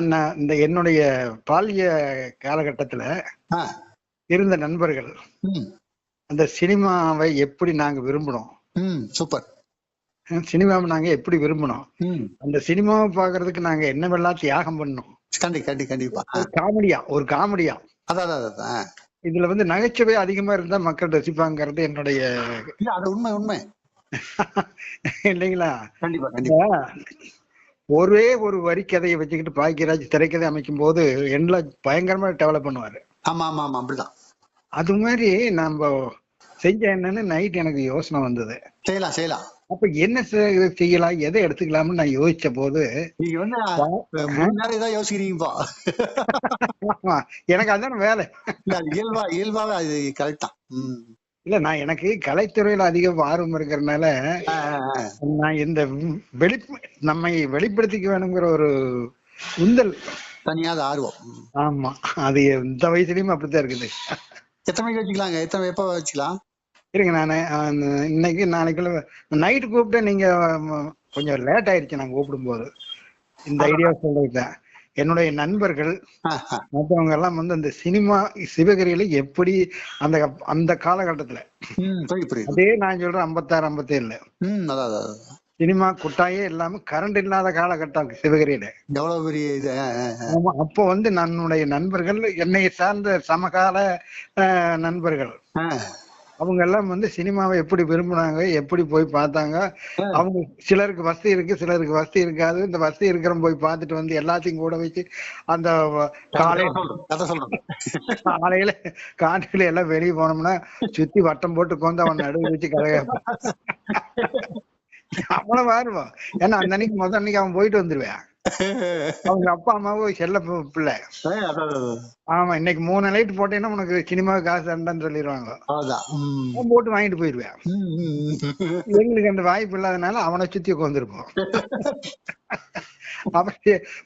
நான் இந்த என்னுடைய பால்ய காலகட்டத்துல இருந்த நண்பர்கள் அந்த சினிமாவை எப்படி நாங்க விரும்பினோம்? ம், சூப்பர். சினிமாவை நாங்க எப்படி விரும்பினோம்? ம், அந்த சினிமாவை பாக்குறதுக்கு நாங்க என்னவெல்லாம் தியாகம் பண்ணோம்? கண்டி கண்டி கண்டிப்பா. காமெடியா ஒரு காமெடியா. அதான் அதான். இதுல வந்து நகைச்சுவை அதிகமா இருந்தா மக்கள் ரசிப்பாங்கிறது என்னுடைய அது உண்மை உண்மை. இல்லைங்களா? கண்டிப்பா கண்டிப்பா. ஒரே ஒரு வரி கதையை வச்சுக்கிட்டு பாக்கியராஜ் திரைக்கதை அமைக்கும் போது என்ன பயங்கரமா டெவலப் பண்ணுவாரு. ஆமா ஆமா ஆமா அப்படிதான். அது மாதிரி நம்ம செஞ்ச என்னன்னு நைட் எனக்கு யோசனை வந்தது. செய்யலாம் செய்யலாம். அப்ப என்ன செய்யலாம் எதை எடுத்துக்கலாம்னு நான் யோசிச்ச போது நீங்க வந்து ஏதாவது யோசிக்கிறீங்கப்பா. எனக்கு அதான வேலை. இயல்பா இயல்பாவே அது கரெக்ட். இல்ல நான் எனக்கு கலைத்துறையில அதிக ஆர்வம் இருக்கிறதுனால. நான் இந்த வெளி நம்மை வெளிப்படுத்திக்க வேணுங்கிற ஒரு உந்தல். தனியாத ஆர்வம். ஆமா அது இந்த வயசுலயும் அப்படித்தான் இருக்குது. எத்தனை மணிக்கு வச்சுக்கலாங்க? எத்தனை எப்ப வச்சுக்கலாம்? இருங்க நானு இன்னைக்கு நாளைக்குள்ள நைட்டு கூப்பிட்டு நீங்க கொஞ்சம் லேட் ஆயிடுச்சு நான் கூப்பிடும்போது. இந்த ஐடியா சொல்லிட்டேன் என்னுடைய நண்பர்கள். மற்றவங்க எல்லாம் வந்து அந்த சினிமா சிவகிரியில எப்படி அந்த அந்த காலகட்டத்துல அதே நான் சொல்றேன் ஐம்பத்தாறு ஐம்பத்தேழுல. சினிமா குட்டாயே இல்லாம கரண்ட் இல்லாத காலகட்டம் சிவகிரியில எவ்வளவு பெரிய இது அப்போ வந்து நம்முடைய நண்பர்கள் என்னை சார்ந்த சமகால நண்பர்கள். அவங்க எல்லாம் வந்து சினிமாவை எப்படி விரும்புனாங்க எப்படி போய் பார்த்தாங்க அவங்க சிலருக்கு வசதி இருக்கு சிலருக்கு வசதி இருக்காது. இந்த வசதி இருக்கிறவங்க போய் பார்த்துட்டு வந்து எல்லாத்தையும் கூட வச்சு அந்த காலை கதை சொல்றேன், கதை சொல்றேன் காலையில காட்டுல எல்லாம் வெளியே போனோம்னா சுத்தி வட்டம் போட்டு கொண்டு அவன் நடுவு வச்சு கதை கேட்பான். அவ்வளவு ஆர்வம் ஏன்னா அந்த அன்னைக்கு முதல் அன்னைக்கு அவன் போயிட்டு வந்துருவேன். அவங்க அப்பா அம்மாவும் செல்ல பிள்ளை. ஆமா இன்னைக்கு மூணு லைட் போட்டேன்னா உனக்கு சினிமா காசு தண்டான்னு சொல்லிடுவாங்க போட்டு வாங்கிட்டு ம். எங்களுக்கு அந்த வாய்ப்பு இல்லாதனால அவனை சுத்தி உட்காந்துருப்போம்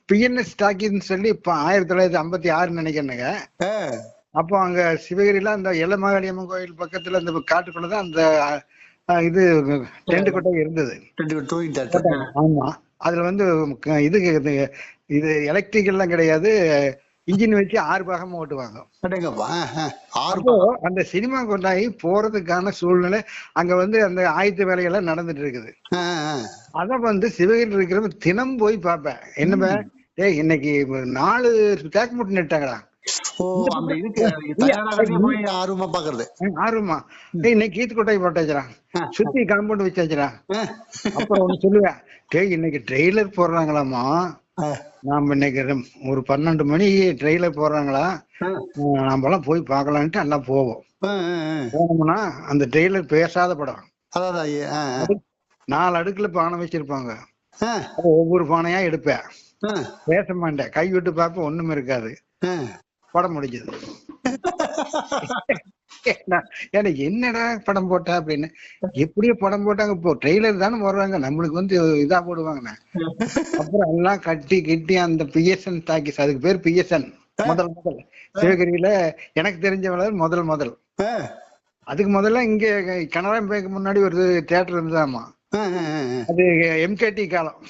பிஎன்எஸ் டாக்கின்னு சொல்லி இப்ப ஆயிரத்தி தொள்ளாயிரத்தி ஐம்பத்தி ஆறுன்னு நினைக்கிறேனுங்க. ஆ, அப்போ அங்க சிவகிரியில அந்த எல்லமகாளியம்மன் கோயில் பக்கத்துல அந்த காட்டுக்குள்ளதான் அந்த இது டென்ட் கொட்டை இருந்தது. ஆமா. அதுல வந்து இது இது- இது எலக்ட்ரிக் எல்லாம் கிடையாது. இன்ஜின் வச்சு ஆறு பாகமா ஓட்டுவாங்க. அந்த சினிமா கொண்டாயி போறதுக்கான சூழ்நிலை அங்க வந்து அந்த ஆயத்த வேலையெல்லாம் நடந்துட்டு இருக்குது. அத வந்து சிவகிரி இருக்கிறவங்க தினம் போய் பார்ப்பேன். என்ன ஏய் இன்னைக்கு நாலு தேக்கு முட்டு நட்டாங்கடா ஆர்வமா பாக்குறது. ஆர்வமா. டேய் இன்னைக்கு கீத்து கொட்டாய் போட்டாச்சுறான் சுத்தி காம்பவுண்ட் வச்சாச்சுடா அப்புறம் ஒண்ணு சொல்லுவேன். டேய் இன்னைக்கு ட்ரெய்லர் போடுறாங்களாமா? நாம இன்னைக்கு ஒரு பன்னெண்டு மணி ட்ரெய்லர் போடுறாங்களா? ஆ, அஹ் நாமெல்லாம் போய் பார்க்கலான்ட்டு எல்லாம் போவோம். போனோம்னா அந்த ட்ரெய்லர் பேசாத படம். நாலு அடுக்குல பானை வச்சிருப்பாங்க. ஒவ்வொரு பானையா எடுப்பேன். பேச மாட்டேன். கை விட்டு பார்ப்பேன். ஒண்ணும் இருக்காது. படம் முடிஞ்சது. ஏன்னா என்னடா படம் போட்டா அப்படின்னு? எப்படியோ படம் போட்டாங்க. இப்போ ட்ரெய்லர் தானே போடுறாங்க. நம்மளுக்கு வந்து இதா போடுவாங்கண்ணே. அப்புறம் எல்லாம் கட்டி கிட்டி அந்த பிஎஸ்என் டாக்கிஸ் அதுக்கு பேர் பிஎஸ்என் முதல் முதல். சிவகிரியில எனக்கு தெரிஞ்சவள முதல் முதல். அதுக்கு முதல்ல இங்க கனரா பேங்க் முன்னாடி ஒரு தியேட்டர் ஆ. அது எம்கேடி காலம்.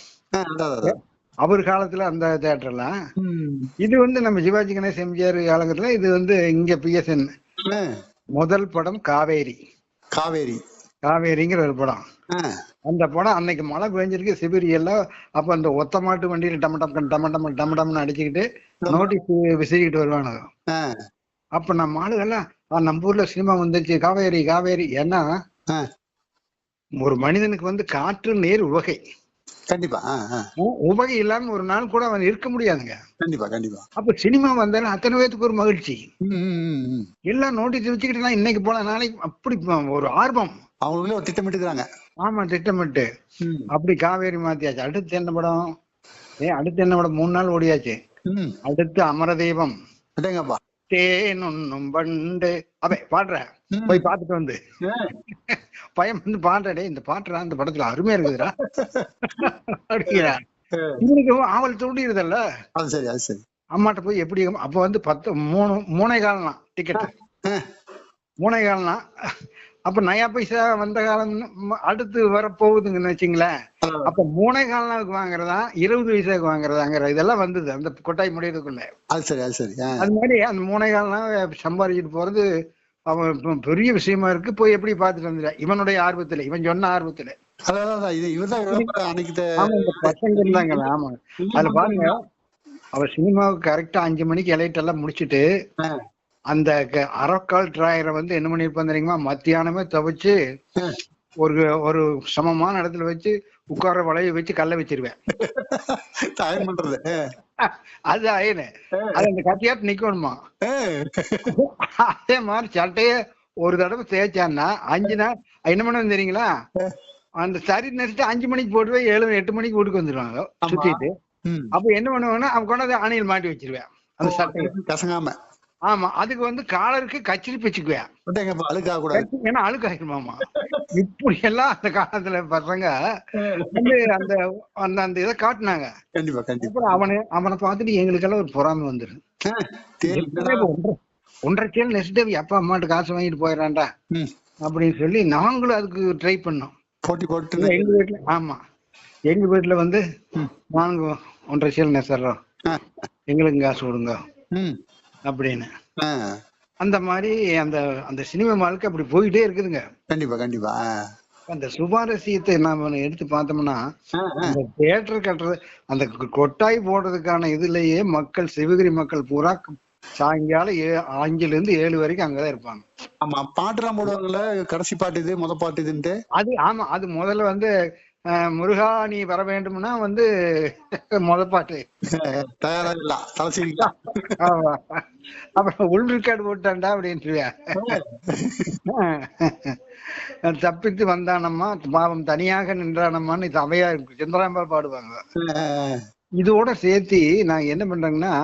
அவர் காலத்துல அந்த தியேட்டர்லாம் ம். இது வந்து நம்ம சிவாஜி கணேஷ் எம்ஜிஆர் காலங்கத்துல இது வந்து இங்க பிஎஸ்என் முதல் படம் காவேரி. காவேரி. காவேரிங்கிற ஒரு படம். அந்த படம் அன்னைக்கு மழை பெஞ்சிருக்கு சிபிரி எல்லாம் அப்ப அந்த ஒத்த மாட்டு வண்டியில டம டம் டம டம் டம டம்னு அடிச்சுக்கிட்டு நோட்டீஸ் விசிறிக்கிட்டு வருவானுங்க. அப்ப நம்ம ஆளுகெல்லாம் "ஆ, நம்ம ஊர்ல சினிமா வந்துருச்சு காவேரி காவேரி. ஏன்னா. ஒரு மனிதனுக்கு வந்து காற்று நீர் உவகை. கண்டிப்பா உவகை இல்லாம ஒரு நாள் கூட அவன் இருக்க முடியாதுங்க. கண்டிப்பா கண்டிப்பா. அப்ப சினிமா வந்தாலும் அத்தனை பேத்துக்கு ஒரு மகிழ்ச்சி. எல்லாம் நோட்டீஸ் வச்சுக்கிட்டு இன்னைக்கு போலாம் நாளைக்கு அப்படி ஒரு ஆர்வம். அவங்களுக்குள்ளே ஒரு திட்டமிட்டுக்கிறாங்க ஆமா திட்டமிட்டு அப்படி காவேரி மாத்தியாச்சு. அடுத்து என்ன படம்? ஏ அடுத்து என்ன படம்? மூணு நாள் ஓடியாச்சு. அடுத்து அமரதீபம் அடேங்கப்பா. தேன் உண்ணும் பண்டு. அவே பாடுற. போய் பார்த்துட்டு வந்து. பையன் வந்து பாடுறடே இந்த பாட்டுடா இந்த படத்துல அருமையா இருக்குதுடா. அப்படிங்கிறா. இவனுக்கு ஆவல் தூண்டிடுதல்ல அது சரி அது சரி. அம்மாட்ட போய் எப்படி அப்ப வந்து பத்து மூணு மூணே காலம்னா டிக்கெட் மூணே காலம்னா அப்ப நயா பைசா வந்த காலம் அடுத்து வரப்போகுதுங்கன்னு வச்சுங்களேன். அதான். அப்ப மூணே கால் நாளுக்கு வாங்குறதா இருபது பைசாக்கு வாங்குறதாங்கிற இதெல்லாம் வந்தது அந்த கொட்டாய் முடியறதுக்குள்ள. அது சரி அது சரி. அது மாதிரி அந்த மூணே கால் நாள் சம்பாதிச்சுட்டு போறது அவன் பெரிய விஷயமா இருக்கு போய் எப்படி பார்த்துட்டு வந்துடுற? இவனுடைய ஆர்வத்துல இவன் சொன்ன ஆர்வத்துல. அதான் இது இவர்தான் அன்னைக்கு பசங்க இருந்தாங்க ஆமா அதுல பாருங்க அவர் சினிமாவுக்கு கரெக்டா அஞ்சு மணிக்கு எலைட் எல்லாம் முடிச்சிட்டு. அந்த அரக்கால் டிராயரை வந்து என்ன பண்ணிருப்பான் தெரியுமா? மத்தியானமே துவைச்சு. ஒரு ஒரு சமமான இடத்துல வச்சு உட்கார வளைய வச்சு கல்ல வச்சிருவேன். அது ஆயினு அது அந்த கத்தியாட்டு நிக்கணுமா. அதே மாதிரி சட்டைய ஒரு தடவை தேய்ச்சான்னா அஞ்சு நாள் என்ன பண்ணுவோம் தெரியுங்களா? அந்த சரி நெரிச்சிட்டு அஞ்சு மணிக்கு போட்டு போய் ஏழு எட்டு மணிக்கு வீட்டுக்கு வந்துருவாங்க. சுத்திட்டு. அப்ப என்ன பண்ணுவேன்னா அவன் கொண்டாந்து ஆணையில் மாட்டி வச்சிருவேன் அந்த சட்டையை. கசங்காம. ஆமா அதுக்கு வந்து காலருக்கு கச்சிரி பிச்சுக்குவேன் கூடாது கச்சி- ஏன்னா அழுக்காயிருமாமா இப்படி எல்லாம் அந்த காலத்துல பசங்க வந்து அந்த அந்த அந்த இதை காட்டுனாங்க. கண்டிப்பா கண்டிப்பா. அவனை அவனை பார்த்துட்டு எங்களுக்கெல்லாம் ஒரு பொறாமை வந்துடும்? ஒன்றரை சேல் நெக்ஸ்ட் அப்பா அம்மாட்ட காசு வாங்கிட்டு போயிடறான்டா. அப்படின்னு சொல்லி நாங்களும் அதுக்கு ட்ரை பண்ணோம். போட்டி போட்டு எங்க வீட்டுல ஆமா. எங்க வீட்டுல வந்து நாங்க ஒன்றரை சேல் நெசறோம். ஆ. எங்களுக்கு காசு கொடுங்க. அப்படின்னு. அந்த மாதிரி அந்த அந்த சினிமா வாழ்க்கை அப்படி போயிட்டே இருக்குதுங்க கண்டிப்பா கண்டிப்பா. அந்த சுபாரசியத்தை நாம எடுத்து பார்த்தோம்னா. அந்த தியேட்டர் கட்டுறது அந்த கொட்டாய் போடுறதுக்கான இதுலயே மக்கள் சிவகிரி மக்கள் பூரா சாயங்காலம் ஏ அஞ்சுல இருந்து ஏழு வரைக்கும் அங்கதான் இருப்பாங்க ஆமா பாட்டுலாம் போடுவாங்கல்ல கடைசி பாட்டு இது முத பாட்டு இதுன்ட்டு அது ஆமா அது முதல்ல வந்து முருகா நீ வர வேண்டும்னா வந்து முத பாட்டு. தயாரா ஆமா. அப்புறம் உள் ரெக்கார்டு போட்டான்டா அப்படின்னு தப்பித்து வந்தானம்மா பாவம் தனியாக நின்றானம்மான்னு இது அவையா இருக்கு. சந்திராம்பாள் பாடுவாங்க. இதோட சேர்த்து நான் என்ன பண்றேங்கன்னா.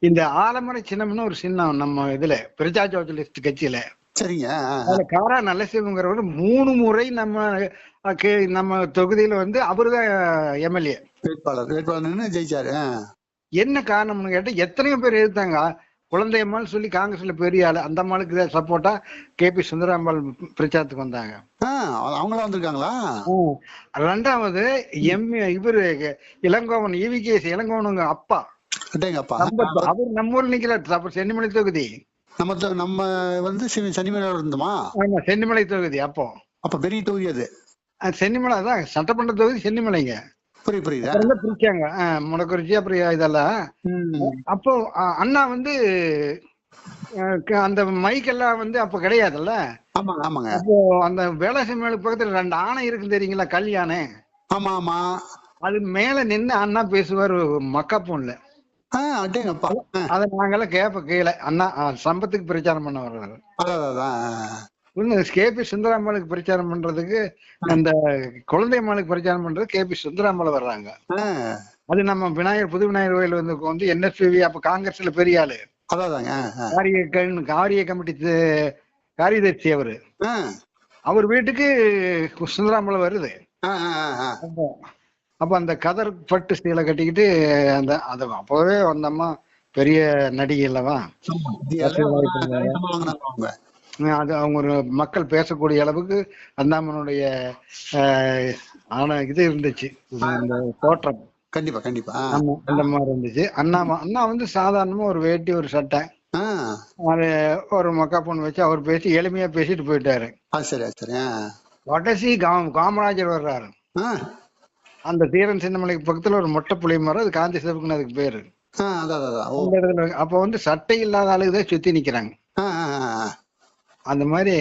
இந்த ஆலமரை சின்னம்னு ஒரு சின்னம் நம்ம இதுல பிரஜா சோஷலிஸ்ட் கட்சியில. சரிங்க. அதுல காரா நல்லசிவங்கிறவர் மூணு முறை நம்ம நம்ம தொகுதியில வந்து அவருதான் எம்எல்ஏ. வேட்பாளர் வேட்பாளர் ஜெயிச்சாரு. என்ன காரணம்னு கேட்டா எத்தனையோ பேர் எதிர்த்தாங்க குழந்தை அம்மாள் சொல்லி காங்கிரஸ்ல பெரிய ஆளு அந்த அம்மாளுக்கு சப்போர்ட்டா கே பி சுந்தராம்பாள் பிரச்சாரத்துக்கு வந்தாங்க. ஆ, அவங்களாம் வந்திருக்காங்களா? ரெண்டாவது எம் இவரு இளங்கோவன் இவிகேஎஸ் இளங்கோவனுங்க அப்பா. அவர் நம்ம ஊர்ல நிக்கிறார் சென்னிமலை தொகுதி. நம்ம நம்ம வந்து சி- சனிமலை இருந்தோமா? ஆமா சென்னிமலை தொகுதி அப்போ. அப்ப பெரிய தொகுதி அது. சென்னிமலை அதான் சட்டமன்ற தொகுதி சென்னிமலைங்க. புரியுது புரியுதா? தான் பிரிச்சாங்க. முடக்குறிச்சி அப்புறம் இதெல்லாம். அப்போ அண்ணா வந்து அந்த மைக்கெல்லாம் வந்து அப்ப கிடையாதுல்ல? ஆமாங்க ஆமாங்க. அப்போ அந்த வேளாசி மேலுக்கு பக்கத்துல ரெண்டு ஆணை இருக்கு தெரியுங்களா கல் யானை ஆமா ஆமா. அது மேல நின்னு அண்ணா பேசுவார் மக்கா போன்ல. அத நாங்கெல்லாம் கேப்ப கீழே. அண்ணா சம்பத்துக்கு பிரச்சாரம் பண்ண வர்றாரு கே பி சுந்தராமலுக்கு பிரச்சாரம் பண்றதுக்கு அந்த குழந்தை அம்மாளுக்கு பிரச்சாரம் பண்றது கே பி சுந்தராமலை வர்றாங்க. அது நம்ம விநாயகர் புது விநாயகர் கோயில் வந்து வந்து என்எஸ்பிவி அப்ப காங்கிரஸ்ல பெரிய ஆளு. அதாங்க. காரிய காரிய கமிட்டி காரியதர்சி அவரு. அவர் வீட்டுக்கு சுந்தராமலை வருது. அப்போ அந்த கதர் பட்டு சீலை கட்டிக்கிட்டு அந்த அது அப்பவே அந்த அம்மா பெரிய நடிகை அல்லவா அது அவங்க ஒரு மக்கள் பேசக்கூடிய அளவுக்கு அந்தாமனுடைய ஆஹ், ஆனா இது இருந்துச்சு. அந்த தோற்றம். கண்டிப்பா கண்டிப்பா. ஆமா அந்த மாதிரி இருந்துச்சு. அண்ணா அண்ணா வந்து சாதாரணமா ஒரு வேட்டி ஒரு சட்டை. அது ஒரு மக்கா பொண்ணு வச்சு அவர் பேசி எளிமையா பேசிட்டு போயிட்டாரு. சரி சரி. கடைசி காம் காமராஜர் வர்றாரு. அந்த தீரன் சின்னமலைக்கு பக்கத்துல ஒரு மொட்டை புளிய மரம் அது காந்தி சிவப்புன்னு அதுக்கு பேரு. அப்ப வந்து சட்டை இல்லாத ஆளுதான் சுத்தி நிக்கிறாங்க. அந்த மாதிரி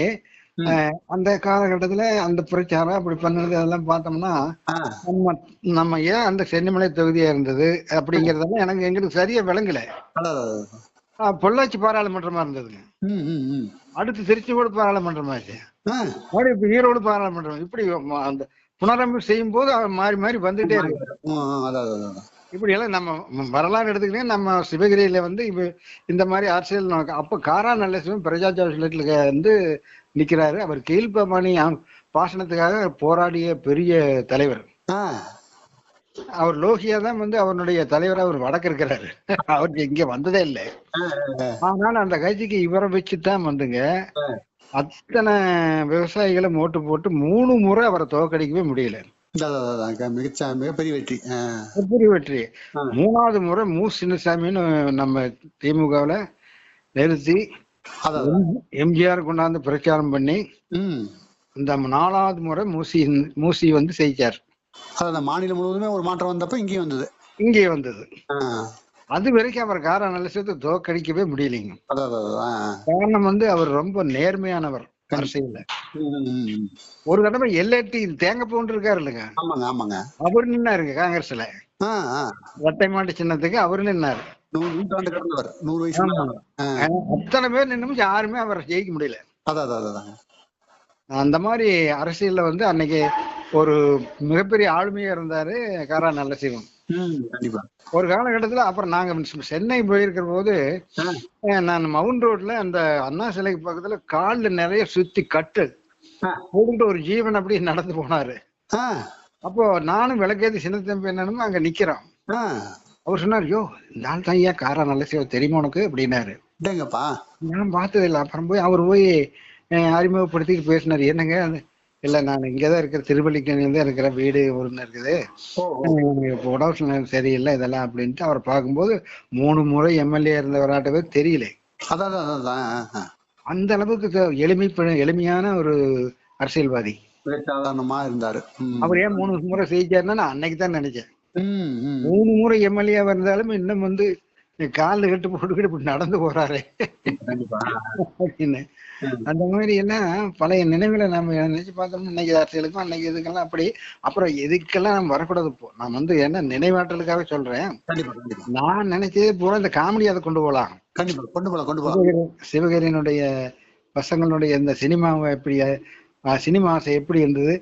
அந்த காலகட்டத்துல அந்த பிரச்சாரம் அப்படி பண்ணது அதெல்லாம் பார்த்தோம்னா நம்ம நம்ம ஏன் அந்த சென்னிமலை தொகுதியா இருந்தது அப்படிங்கறதெல்லாம் எனக்கு எங்களுக்கு சரியா விளங்கல. பொள்ளாச்சி பாராளுமன்றமா இருந்ததுங்க. அடுத்து திருச்செங்கோடு பாராளுமன்றமாச்சு ஆ, மறுபடியும் இப்ப ஈரோடு பாராளுமன்றம் இப்படி அந்த புனரமைப்பு செய்யும் போது மாறி மாறி வந்துட்டே இருக்கு. ஆ, ஆ, அதான் அதான், அதான். இப்படி எல்லாம் நம்ம வரலாறு எடுத்துக்கிட்டே நம்ம சிவகிரியில வந்து இப்ப இந்த மாதிரி அரசியல் நோக்க- அப்ப காரா நல்ல சிவம் பிரஜா ஜோசிலத்துல வந்து நிக்கிறாரு. அவர் கீழ்ப்பமணி பாசனத்துக்காக போராடிய பெரிய தலைவர். அவர் லோகியா தான் வந்து அவருடைய தலைவர் அவர் வடக்கு இருக்கிறாரு. அவருக்கு இங்க வந்ததே இல்லை. ஆனால் அந்த கட்சிக்கு இவரை வச்சுதான் வந்துங்க. அத்தனை விவசாயிகளை ஓட்டு போட்டு மூணு முறை அவரை தோக்கடிக்கவே முடியல. மிகச்ச மிகப்பெரிய வெற்றி. ஆ. பெரிய வெற்றி. மூணாவது முறை மு. சின்னசாமின்னு நம்ம திமுகவுல நிறுத்தி எம்ஜிஆர் கொண்டாந்து பிரச்சாரம் பண்ணி இந்த நாலாவது முறை மூசி மூசி வந்து செய்தார் அதான் மாநிலம் முழுவதுமே ஒரு மாற்றம் வந்தப்ப இங்கேயும் வந்தது. இங்கே வந்தது. அது வரைக்கும் அவர் கார நலசத்தை தோக்கடிக்கவே முடியலைங்க. காரணம் வந்து அவர் ரொம்ப நேர்மையானவர் ம். ஒரு தடவை எல்ஏடி தேங்காய் பூண்டு இருக்காரு இல்லைங்க. ஆமாங்க ஆமாங்க. அவர் நின்னாருங்க காங்கிரஸ்ல. ரெட்டை மாட்டு சின்னத்துக்கு அவர் நின்னாரு. நூறு நூற்றாண்டு கடந்தவர் நூறு வயசு அத்தனை பேர் நின்னும் யாருமே அவரை ஜெயிக்க முடியல. அதான் அதான் அந்த மாதிரி அரசியல்ல வந்து அன்னைக்கு ஒரு மிகப்பெரிய ஆளுமையா இருந்தாரு காரா நல்லசிவம் ம் கண்டிப்பா. ஒரு காலகட்டத்துல அப்புறம் நாங்க சென்னை போயிருக்கிற போது நான் மவுண்ட் ரோட்ல அந்த அண்ணா சிலைக்கு பக்கத்துல கால்ல நிறைய சுத்தி கட்டு. போட்டுட்டு ஒரு ஜீவன் அப்படி நடந்து போனாரு. அப்போ நானும் விளக்கேத்தி சின்ன தம்பி என்னன்னு அங்க நிக்கிறோம். அவர் சொன்னார் யோ இந்த ஆள் தான் ஏன் காரா நல்ல சிவம் தெரியுமா உனக்கு? அப்படின்னாரு. நான் பார்த்தது இல்லை அப்புறம் போய் அவர் போய் அஹ், அறிமுகப்படுத்திட்டு பேசினாரு. என்னங்க இல்ல நான் இங்கதான் இருக்கிற திருவள்ளிக்கணியில் தான் இருக்கிற வீடு ஒன்று இருக்குது உடம்பு சரியில்லை இதெல்லாம் அப்படின்ட்டு அவரை பார்க்கும்போது மூணு முறை எம்எல்ஏ இருந்தவராட்டவே தெரியல அதான் அதான். அந்த அளவுக்கு எளிமை எளிமையான ஒரு அரசியல்வாதி சாதாரணமா இருந்தாரு. அவர் ஏன் மூணு முறை ஜெயிச்சாருன்னா நான் அன்னைக்கு தான் நினைச்சேன். மூணு முறை எம்எல்ஏ இருந்தாலும் இன்னும் வந்து காலில் கட்டு போட்டுக்கிட்டு இப்படி நடந்து போறாரு. அப்படின்னு. அந்த மாதிரி எல்லாம் பழைய நினைவுகளை நம்ம நினைச்சு பார்த்தோம்னா இன்னைக்கு அரசியலுக்கும் அன்னைக்கு இதுக்கெல்லாம் அப்படி. அப்புறம் எதுக்கெல்லாம் நம்ம வரக்கூடாது இப்போ நான் வந்து என்ன நினைவாற்றலுக்காக சொல்றேன். நான் நினைச்சது பூரா இந்த காமெடி அதை கொண்டு போகலாம். கண்டிப்பா கொண்டு போலாம் கொண்டு சிவகரி சிவகரியினுடைய பசங்களுடைய இந்த சினிமாவை எப்படி சினிமா ஆசை எப்படி இருந்தது?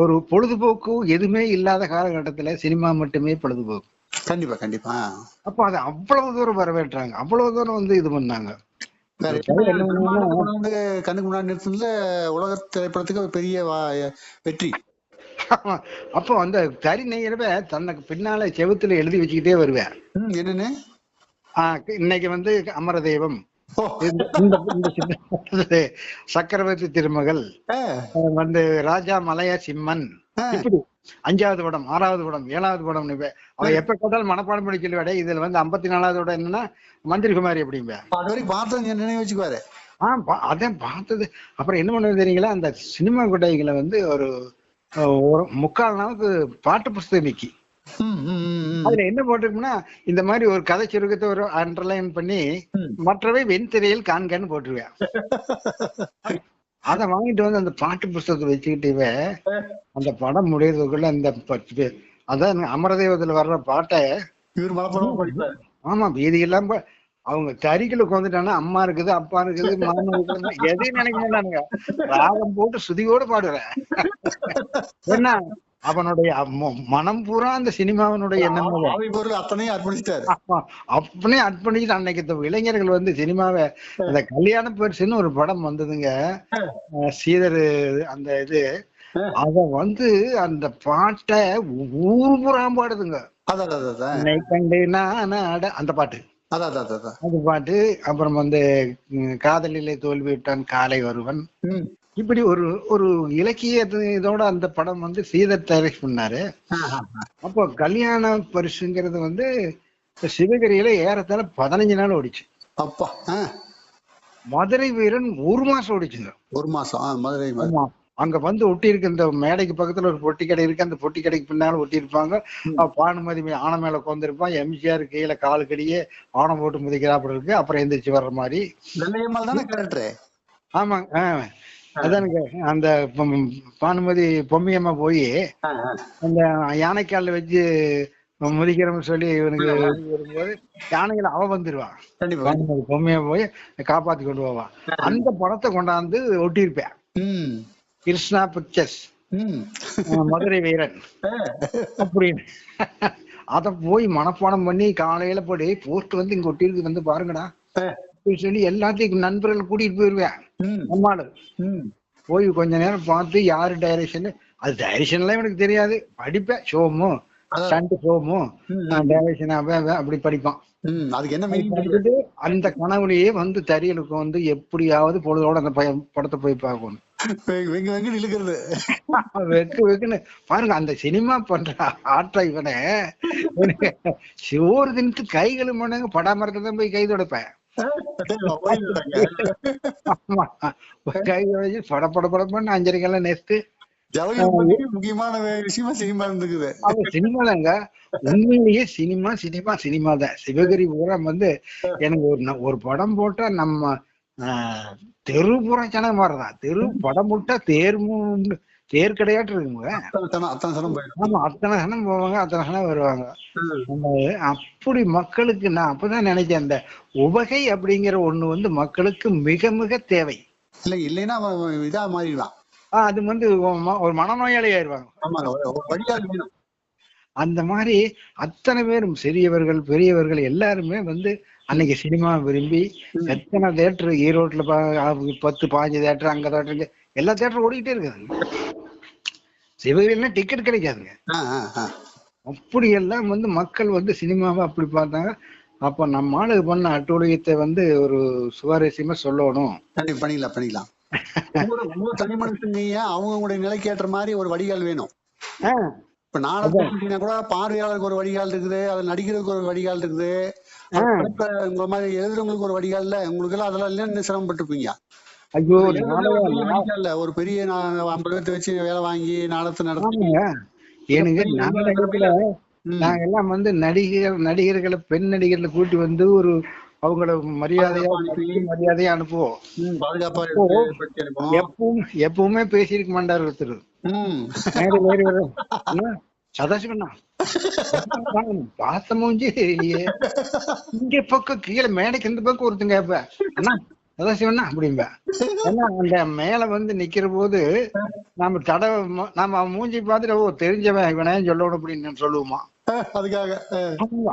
ஒரு பொழுதுபோக்கு எதுவுமே இல்லாத காலகட்டத்துல சினிமா மட்டுமே பொழுதுபோக்கு. கண்டிப்பா கண்டிப்பா. அப்போ அதை அவ்வளவு தூரம் வரவேற்றாங்க. அவ்வளவு தூரம் வந்து இது பண்ணாங்க. கண்ணுக்கு முன்னாடி நிறுத்தினதுல உலக திரைப்படத்துக்கு ஒரு பெரிய வெற்றி. அப்போ அந்த கறி நெய்யறவ தனக்கு பின்னால செவுத்துல எழுதி வச்சுக்கிட்டே வருவேன் என்னன்னு? ஆஹ் இன்னைக்கு வந்து அமரதேவம். ஓ. இந்த இந்த- இந்த சின்ன- சக்கரவர்த்தி திருமகள். வந்து ராஜா மலையா சிம்மன். இப்படி. அஞ்சாவது படம் ஆறாவது படம் ஏழாவது படம் அவ எப்ப கேட்டாலும் மனப்பாடம் பண்ணி சொல்லுவாடே இதுல வந்து ஐம்பத்தி நாலாவது படம் என்னன்னா மந்திரி குமாரி அப்படிம்பா. அது வரைக்கும் பார்த்தா நீ நினைவு வச்சுக்குவாரு. ஆஹ் அதான் பார்த்தது. அப்புறம் என்ன பண்ணுவது தெரியுங்களா அந்த சினிமா கொட்டைகளை வந்து ஒரு முக்கால் நாளுக்கு பாட்டு புஸ்தகம் ம். அதுல என்ன போட்டிருக்கும்னா இந்த மாதிரி ஒரு கதை சுருக்கத்தை ஒரு அண்டர்லைன் பண்ணி. மற்றவை வெண்திரையில் காண்கன்னு போட்டுருவேன் அத வாங்கிட்டு வந்து அந்த பாட்டு புஸ்தகத்தை வச்சுக்கிட்டு அந்த படம் முடியறதுக்குள்ள அந்த அதான் அமரதேவத்துல வர்ற பாட்டை இவர் படிப்பாரு. ஆமா வீதியெல்லாம் ப- அவங்க தறிக்குள்ள உட்காந்துட்டானா அம்மா இருக்குது அப்பா இருக்குது மாமன் இருக்குது எதையும் நினைக்க மாட்டானுங்க. ராகம் போட்டு சுதியோடு பாடுறேன் என்ன? அவனுடைய மனம் பூரா அந்த சினிமாவினுடைய பொருள் அத்தனையும் அர்ப்பணிச்சிட்டாரு. ஆமா. அப்படியே அர்ப்பணிச்சுட்டு அன்னைக்கு இளைஞர்கள் வந்து சினிமாவை அந்த கல்யாண பரிசுன்னு ஒரு படம் வந்ததுங்க. சீதர் அந்த இது அத வந்து அந்த பாட்டை ஊர் புறாம் பாடுதுங்க. அந்த பாட்டு. அந்த பாட்டு அப்புறம் வந்து காதலிலே தோல்வி விட்டான் காலை வருவன். இப்படி ஒரு ஒரு இலக்கிய இதோட அந்த படம் வந்து சீதர் தயாரிச்சு பண்ணாரு. அப்போ கல்யாண பரிசுங்கிறது வந்து சிவகிரியில ஏறத்தாழ பதினஞ்சு நாள் ஓடிச்சு. அப்பா மதுரை வீரன் ஒரு மாசம் ஓடிச்சுங்க. ஒரு மாசம் மதுரை அங்க வந்து ஒட்டி இருக்கு இந்த மேடைக்கு பக்கத்துல ஒரு பொட்டி கடை இருக்கு அந்த பொட்டி கடைக்கு பின்னால ஒட்டி இருப்பாங்க. பானுமதி ஆனை மேல உட்காந்துருப்பான் எம்ஜிஆர் கீழே காலுக்கடியே ஆணம் போட்டு முதிக்கிறாப்புல இருக்கு. அப்புறம் எந்திரிச்சு வர்ற மாதிரி. ஆமாங்க. அதானுங்க அந்த பானுமதி பொம்மியம்மா போய் அந்த யானைக்கால வச்சு முதிக்கிறோம்னு சொல்லி இவனுக்கு வரும்போது யானைகளை அவ வந்துருவான் பானுமதி பொம்மைய போய் காப்பாத்தி கொண்டு போவான் அந்த படத்தை கொண்டாந்து ஒட்டியிருப்பேன் கிருஷ்ணா பிக்சர்ஸ். மதுரை வீரன். அப்படின்னு. அத போய் மனப்பாடம் பண்ணி காலையில போய் போஸ்ட் வந்து இங்க ஒட்டியிருக்கு வந்து பாருங்கடா. சொல்லி எல்லாத்தையும் நண்பர்கள் கூட்டிட்டு போயிருவேன். ம். போய் கொஞ்ச நேரம் பார்த்து யாரு டைரக்ஷன் அது டைரக்ஷன்லாம் எனக்கு தெரியாது. படிப்பேன் அதான். ஸ்டண்ட் ஹோமும் ம், டேரக்ஷன் அப்படி படிப்பான். அதுக்கு என்ன அந்த கனவுலயே வந்து தறியலுக்கு வந்து எப்படியாவது பொழுதோட அந்த படத்தை போய் பார்க்கணும். வெங்க வெங்க இழுக்கிறது. வெக்கு வெக்குன்னு. பாருங்க அந்த சினிமா பண்ற ஆட்டை இவனை. சோறு தின்ட்டு கை கழுமானாங்க படாமரத்துல தான் போய் கை துடைப்பேன். அஞ்சரைக்கெல்லாம் உற்பத்திக்கு முக்கியமான விஷயமா சினிமா இருந்துக்குது சினிமாலங்க. உண்மையிலேயே சினிமா சினிமா சினிமா தான். சிவகிரி பூரா வந்து எனக்கு ஒரு ஒரு படம் போட்டா நம்ம ஆஹ், தெரு பூரா ஜனம் வரதான் தெரு படம் போட்டா தேர் மு- தேர் கிடையாட்டு இருக்குங்க அத்தனை சனம் ஆமா அத்தனை சனம் போவாங்க அத்தனை சனம் வருவாங்க. அப்படி மக்களுக்கு நான் அப்பதான் நினைச்சேன் அந்த உவகை அப்படிங்கிற ஒண்ணு வந்து மக்களுக்கு மிக மிக தேவை. இல்ல இல்லைன்னா இதா மாறிடலாம் ஆஹ் அது வந்து ஒரு மனநோயாளி வேணும் அந்த மாதிரி அத்தனை பேரும் சிறியவர்கள் பெரியவர்கள் எல்லாருமே வந்து அன்னைக்கு சினிமா விரும்பி எத்தனை தேட்டர் ஈரோட்ல பத்து பாஞ்சு தேட்டர் அங்க தேட்டர் எல்லா தேட்டரும் ஓடிக்கிட்டே இருக்குது. சிவகிரிலாம் டிக்கெட் கிடைக்காதுங்க. ஆ, ஆ, ஆ. அப்படி எல்லாம் வந்து மக்கள் வந்து சினிமாவை அப்படி பார்த்தாங்க. அப்ப நம்ம ஆளுக்கு பண்ண அட்டுழியத்தை வந்து ஒரு சுவாரஸ்யமா சொல்லணும். பண்ணிக்கலாம் பண்ணிக்கலாம் தனி மனுஷங்க அவங்களுடைய நிலைக்கு ஏற்ற மாதிரி ஒரு வடிகால் வேணும். இப்ப நாடகம் கூட பார்வையாளருக்கு ஒரு வடிகால் இருக்குது அதுல நடிக்கிறதுக்கு ஒரு வடிகால் இருக்குது. ஆ. இப்ப உங்க மாதிரி எழுதுறவங்களுக்கு ஒரு வடிகால் இல்ல உங்களுக்கு எல்லாம் அதெல்லாம் சிரமப்பட்டிருப்பீங்க. ஐயோ இல்ல ஒரு பெரிய ஐம்பது பேர்த்த வச்சு வேலை வாங்கி நாடகத்தை நடத்தி ஆமாங்க. எனக்கு நாடகத்துல. நாங்க எல்லாம் வந்து நடிகர் நடிகர்களை பெண் நடிகர்களை கூட்டி வந்து ஒரு அவங்கள மரியாதையா மரியாதையா அனுப்புவோம். எப்பவும் எப்பவுமே பேசியிருக்க மாட்டார் ஒருத்தர். சதாசிவண்ணா பார்த்த மூஞ்சி. இங்க பக்கம் கீழே மேடைக்கு இந்த பக்கம் ஒருத்தங்க கேப்ப. அண்ணா சதாசிவண்ணா அப்படிம்ப. ஏன்னா அந்த மேல வந்து நிக்கிற போது நாம தட நாம மூஞ்சி பார்த்துட்டு ஓ தெரிஞ்சவன் இவனே சொல்லணும் அப்படின்னு சொல்லுவோமா. அதுக்காக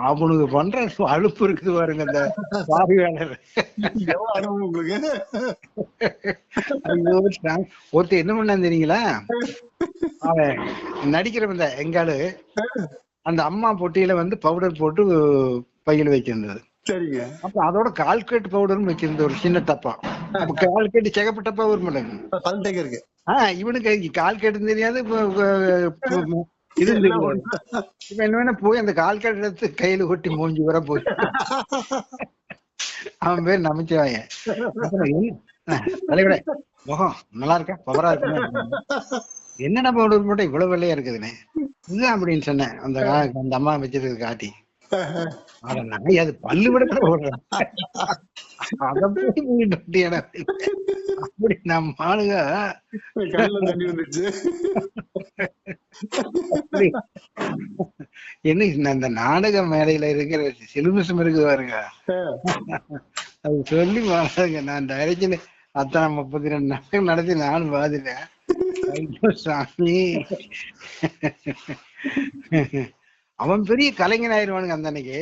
அவனுக்கு- பண்ற அலுப்பு இருக்குது பாருங்க அந்த பார்வையாளர் ஒருத்தர் என்ன பண்ணான் தெரியுங்களா? அவன் நடிக்கிறவன் தான் எங்காளு அந்த அம்மா பொட்டியில வந்து பவுடர் போட்டு பையில வச்சிருந்தது சரிங்க. அப்ப அதோட கால்கேட் பவுடரும் வச்சிருந்த ஒரு சின்ன டப்பா கால்கேட் சிகப்பு டப்பா ஒரு மாட்டேங்க பல் தேக்கருக்கு ஆஹ் இவனுக்கு கால்கேட் தெரியாது இது. இப்ப என்ன வேணா போய் அந்த கால்கேட் எடுத்து கையில ஒட்டி மூஞ்சி வர போய். அவன் பேர் அஹ், தலைவரே முகம் நல்லா இருக்கா? பவரா இருக்கு என்னடா பவுடர் போட்டா இவ்வளவு வெள்ளையா இருக்குதுன்னு. இதுதான் அப்படின்னு சொன்னேன். அந்த அந்த அம்மா வச்சிருக்கு காட்டி. அது பல்லு விட போடுறேன் அத போய் அப்படி நம்ம ஆளுங்க என்ன இந்த- நாடக மேடையில இருக்கிற சிலுமிசம் இருக்கு பாருங்க. அது சொல்லி பாருங்க. நான் டைரக்ஷன் அத்தனை முப்பத்தி ரெண்டு நாட்கள் நடத்தி நானும் பாத்துட்டேன் ஐயோ சாமி. அவன் பெரிய கலைஞன் ஆயிருவானுங்க அந்த அன்னைக்கு.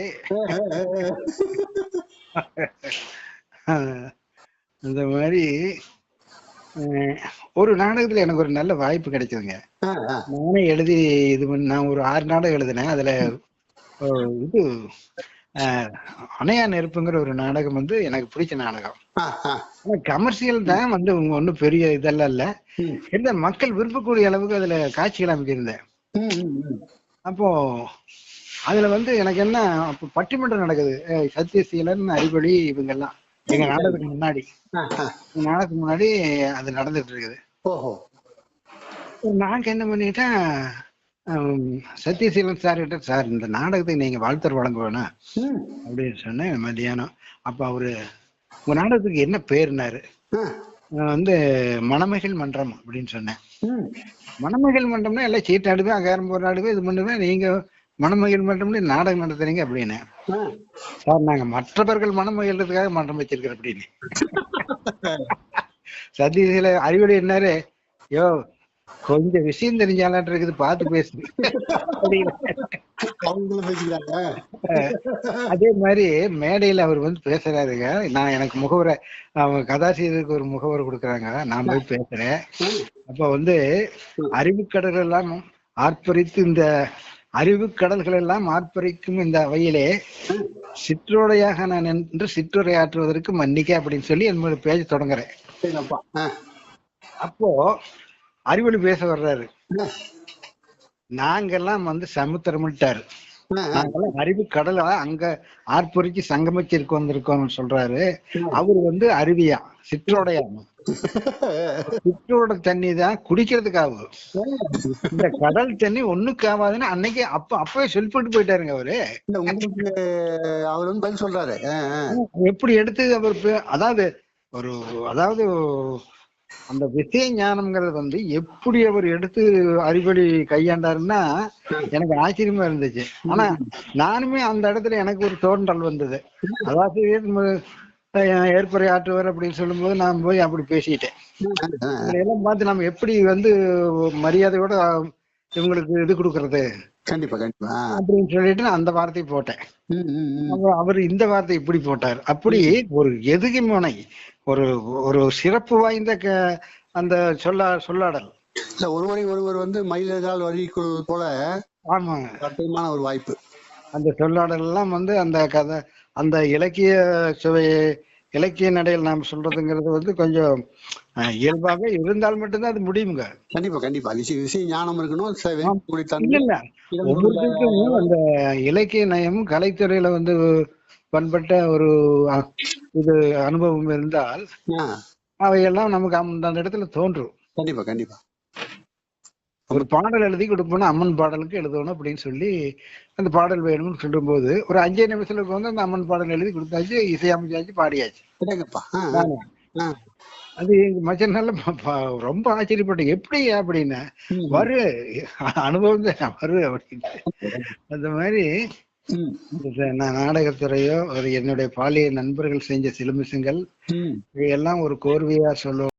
அந்த மாதிரி ஒரு நாடகத்துல எனக்கு ஒரு நல்ல வாய்ப்பு கிடைச்சதுங்க. நானே எழுதி இது பண்ண நான் ஒரு ஆறு நாடகம் எழுதினேன். அதுல இது அணையா நெருப்புங்கிற ஒரு நாடகம் வந்து எனக்கு பிடிச்ச நாடகம். கமர்ஷியல் தான் வந்து ஒன்றும் பெரிய இதெல்லாம் இல்ல. இல்ல மக்கள் விரும்பக்கூடிய அளவுக்கு அதுல காட்சிகள் அமைச்சிருந்தேன். அப்போ அதுல வந்து எனக்கு என்ன அப்போ பட்டிமன்றம் நடக்குது. சத்யசீலன் அறிவொளி இவங்க எல்லாம் எங்க நாடகத்துக்கு முன்னாடி. நாடகத்துக்கு முன்னாடி அது நடந்துட்டு இருக்குது. ஓஹோ. நாங்க என்ன பண்ணிட்டேன் சத்யசீலன் சார் கிட்ட சார் இந்த நாடகத்துக்கு நீங்க வாழ்த்தர் வழங்க வேணாம். அப்படின்னு சொன்னேன் மத்தியானம் அப்ப அவரு உங்க நாடகத்துக்கு என்ன பேருனாரு. நான் வந்து மணமகள் மன்றம் அப்படின்னு சொன்னேன். மணமகள் மன்றம்னா எல்லாம் சீட்டு ஆடுவேன் அகாரம் ஆடுவேன் இது பண்ணுவேன் நீங்க மணமகள் மன்றம்னு நாடகம் நடத்துறீங்க அப்படின்னு. சார் நாங்க மற்றவர்கள் மனம் மகிழ்றதுக்காக மன்றம் வச்சிருக்கிறோம் அப்படின்னு. சத்யசீல அறிவுரை என்னாரு? யோ கொஞ்சம் விஷயம் தெரிஞ்சாலான் இருக்குது பார்த்து பேசு. அதே மாதிரி மேடையில அவர் வந்து பேசுறாருங்க. நான் எனக்கு முகவரை அவங்க கதாசிரியருக்கு ஒரு முகவர் கொடுக்குறாங்க. நான் போய் பேசுறேன். அப்ப வந்து அறிவுக்கடல் எல்லாம் ஆர்ப்பரித்து இந்த அறிவு கடல்கள் எல்லாம் ஆர்ப்பரிக்கும் இந்த அவையிலே சிற்றோடையாக நான் என்று சிற்றுரையாற்றுவதற்கு மன்னிக்க அப்படின்னு சொல்லி என்னோட பேஜ் தொடங்குறேன். அப்போ அறிவொளி பேச வர்றாரு. நாங்கெல்லாம் வந்து சமுத்திரமிட்டாரு. நாங்கெல்லாம் அறிவு கடலா அங்க ஆர்ப்பரிச்சு சங்கமிச்சிருக்கு வந்திருக்கோம்னு சொல்றாரு. அவர் வந்து அருவியா சிற்றோடையா? சிற்றோட தண்ணி தான் குடிக்கிறதுக்காகும் இந்த கடல் தண்ணி ஒண்ணுக்கு ஆகாதுன்னு அன்னைக்கு அப்ப அப்பவே சொல்லி போட்டு போயிட்டாருங்க அவரு. அவர் வந்து பதில் சொல்றாரு. எப்படி எடுத்து அவர் அதாவது ஒரு அதாவது அந்த விஷய ஞானம்ங்கிறது வந்து எப்படி அவர் எடுத்து அறிவொளி கையாண்டாருன்னா எனக்கு ஆச்சரியமா இருந்துச்சு. ஆனா நானுமே அந்த இடத்துல எனக்கு ஒரு தோன்றல் வந்தது. அதாவது ஏற்புரை ஆற்றுவர் அப்படின்னு சொல்லும்போது நான் போய் அப்படி பேசிட்டேன். இதெல்லாம் பார்த்து நம்ம எப்படி வந்து மரியாதையோட இவங்களுக்கு இது கொடுக்கறது? கண்டிப்பா கண்டிப்பா. அப்படின்னு சொல்லிட்டு நான் அந்த வார்த்தையை போட்டேன். அவர் இந்த வார்த்தை இப்படி போட்டார். அப்படி ஒரு எதுகை முனை ஒரு ஒரு சிறப்பு வாய்ந்த அந்த சொல்ல சொல்லாடல். இல்ல ஒருவரை ஒருவர் வந்து மயிலகால் வழி கொள்வது போல ஆமாங்க. அற்புதமான ஒரு வாய்ப்பு. அந்த சொல்லாடல் எல்லாம் வந்து அந்த கதை அந்த இலக்கிய சுவை இலக்கிய நடையில் நாம் சொல்றதுங்கிறது வந்து கொஞ்சம் இயல்பாக இருந்தால் மட்டும்தான் அது முடியுங்க. கண்டிப்பா கண்டிப்பா. விஷய விஷய ஞானம் இருக்கணும் அந்த இலக்கிய நயம் கலைத்துறையில வந்து பண்பட்ட ஒரு இது அனுபவம் இருந்தால் அவையெல்லாம் நமக்கு அந்த இடத்துல தோன்றும். கண்டிப்பா கண்டிப்பா. ஒரு பாடல் எழுதி கொடுப்போம்னா அம்மன் பாடலுக்கு எழுதணும் அப்படின்னு சொல்லி அந்த பாடல் வேணும்னு சொல்லும்போது ஒரு அஞ்சே நிமிஷத்துக்கு வந்து அந்த அம்மன் பாடல் எழுதி கொடுத்தாச்சு இசையமைச்சாச்சு பாடியாச்சு. அது எங்க மச்ச நாள்ல ப- ப- ரொம்ப ஆச்சரியப்பட்டேன். எப்படி அப்படின்னு? வரு. அனுபவம் தான். வரு அப்படின்னு. அந்த மாதிரி ம், இந்த நா- நாடகத்துறையோ ஒரு என்னுடைய பாலிய நண்பர்கள் செஞ்ச சிலுமிசங்கள் ம். இவையெல்லாம் ஒரு கோர்வையா சொல்லுவோம்